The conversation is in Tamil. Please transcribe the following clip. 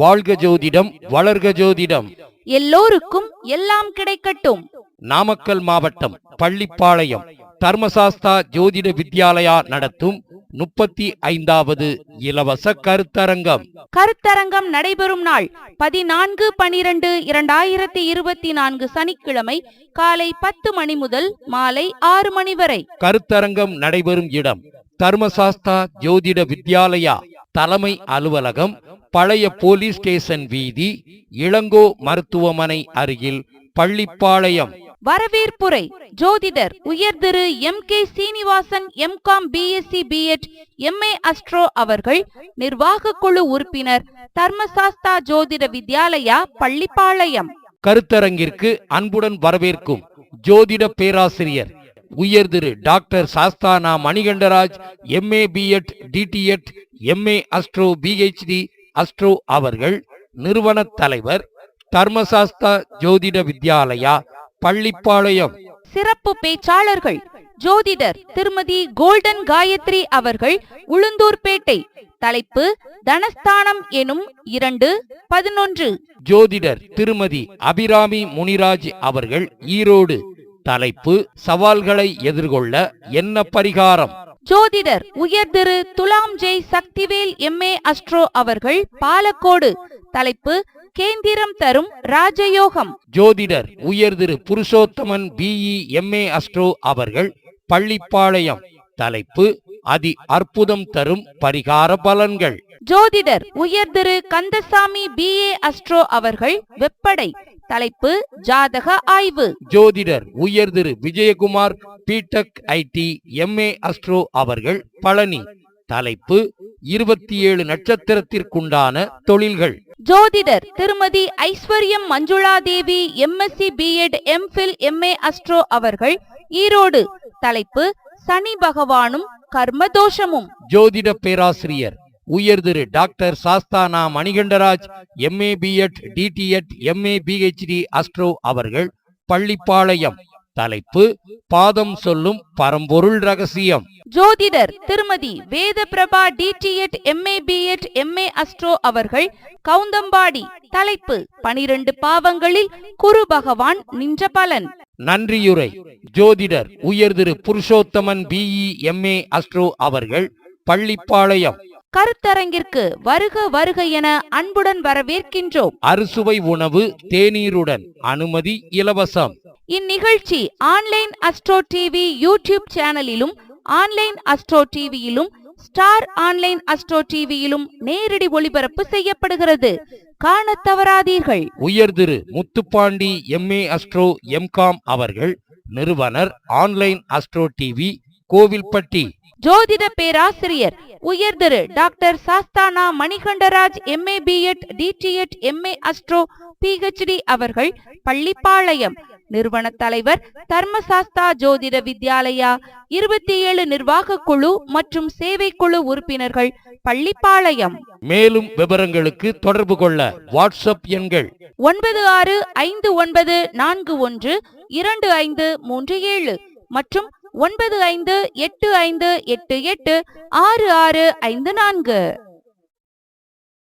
வாழ்க ஜோதிடம் வளர்க ஜோதிடம். எல்லோருக்கும் எல்லாம் கிடைக்கட்டும். நாமக்கல் மாவட்டம் பள்ளிப்பாளையம் தர்மசாஸ்தா ஜோதிட வித்யாலயா நடத்தும் முப்பத்தி ஐந்தாவது இலவச கருத்தரங்கம். கருத்தரங்கம் நடைபெறும் நாள் பதினான்கு பனிரெண்டு இரண்டாயிரத்தி இருபத்தி நான்கு சனிக்கிழமை காலை பத்து மணி முதல் மாலை ஆறு மணி வரை. கருத்தரங்கம் நடைபெறும் இடம் தர்மசாஸ்தா ஜோதிட வித்யாலயா தலைமை அலுவலகம் பழைய போலீஸ் ஸ்டேஷன் வீதி இளங்கோ மருத்துவமனை அருகில் பள்ளிப்பாளையம். வரவேற்புரை ஜோதிடர் உயர் திரு M K Srinivasan MCom BSc BEd MA astro அவர்கள் நிர்வாக குழு உறுப்பினர் தர்மசாஸ்தா ஜோதிட வித்யாலயா பள்ளிப்பாளையம். கருத்தரங்கிற்கு அன்புடன் வரவேற்கும் ஜோதிட பேராசிரியர் உயர் திரு doctor Sasthana Manikandaraj MA BEd DTEd MA astro PhD astro அவர்கள் நிறுவன தலைவர் தர்மசாஸ்தா ஜோதிட வித்யாலயா பள்ளிப்பாளையம். சிறப்பு பேச்சாளர்கள் ஜோதிடர் திருமதி கோல்டன் காயத்ரி அவர்கள் உளுந்தூர்பேட்டை. தலைப்பு தனஸ்தானம் எனும் இரண்டு பதினொன்று. ஜோதிடர் திருமதி அபிராமி முனிராஜ் அவர்கள் ஈரோடு. தலைப்பு சவால்களை எதிர்கொள்ள என்ன பரிகாரம்? ஜோதிடர் உயர் திரு துலாம் ஜெய் சக்திவேல் எம்ஏ அஸ்ட்ரோ அவர்கள் பாலக்கோடு தலைப்பு கேந்திரம் தரும் ராஜயோகம். ஜோதிடர் உயர் திரு புருஷோத்தமன் பிஇ எம்ஏ அஸ்ட்ரோ அவர்கள் பள்ளிப்பாளையம் தலைப்பு அதி அற்புதம் தரும் பரிகார பலன்கள் ஜோதிடர் உயர் திரு கந்தசாமி பிஏ அஸ்ட்ரோ அவர்கள் வெப்படை. தலைப்பு ஜாதக ஆய்வு. ஜோதிடர் உயர் திரு Vijayakumar BTech IT MA astro அவர்கள் பழனி. தலைப்பு இருபத்தி ஏழு நட்சத்திரத்திற்குண்டான தொழில்கள். ஜோதிடர் திருமதி Aishwaryam Manjula Devi MSc BEd MPhil MA astro அவர்கள் ஈரோடு. தலைப்பு சனி பகவானும் கர்மதோஷமும். ஜோதிட பேராசிரியர் உயர் திரு doctor Sasthana Manikandaraj MA BEd DTEd MA PhD astro அவர்கள் பள்ளிப்பாளையம் தலைப்பு பாதம் சொல்லும் பரம்பொருள் ரகசியம். ஜோதிடர் திருமதி Veda Prabha DTEd MA BEd MA astro அவர்கள் கவுந்தம்பாடி தலைப்பு பனிரெண்டு பாவங்களில் குரு பகவான் நின்ற பலன். நன்றியுரை. ஜோதிடர் உயர் திரு புருஷோத்தமன் பிஇ எம்ஏ அஸ்ட்ரோ அவர்கள் பள்ளிப்பாளையம். கருத்தரங்கிற்கு வருக வருக என அன்புடன் வரவேற்கின்றோம். அறுசுவை உணவு தேநீருடன் அனுமதி இலவசம். இந்நிகழ்ச்சி ஆன்லைன் அஸ்ட்ரோ டிவி யூடியூப் சேனலிலும் ஆன்லைன் அஸ்ட்ரோ டிவியிலும் ஸ்டார் ஆன்லைன் அஸ்ட்ரோ டிவியிலும் நேரடி ஒளிபரப்பு செய்யப்படுகிறது. காணத் தவறாதீர்கள். உயர் திரு முத்துப்பாண்டி எம்ஏ அஸ்ட்ரோ எம்காம் அவர்கள் நிறுவனர் ஆன்லைன் அஸ்ட்ரோ டிவி கோவில்பட்டி. ஜோதிட பேராசிரியர் உயர் திரு doctor Sasthana Manikandaraj MA BEd DTEd MA astro PhD அவர்கள் பள்ளிப்பாளையம் நிறுவன தலைவர் தர்மசாஸ்தா ஜோதிட வித்யாலயா இருபத்தி ஏழு நிர்வாக குழு மற்றும் சேவை குழு உறுப்பினர்கள் பள்ளிப்பாளையம். மேலும் விவரங்களுக்கு தொடர்பு கொள்ள வாட்ஸ்அப் எண்கள் ஒன்பது ஆறு ஐந்து ஒன்பது நான்கு ஒன்று இரண்டு ஐந்து மூன்று ஏழு மற்றும் ஒன்பது ஐந்து எட்டு ஐந்து எட்டு எட்டு ஆறு ஆறு ஐந்து நான்கு.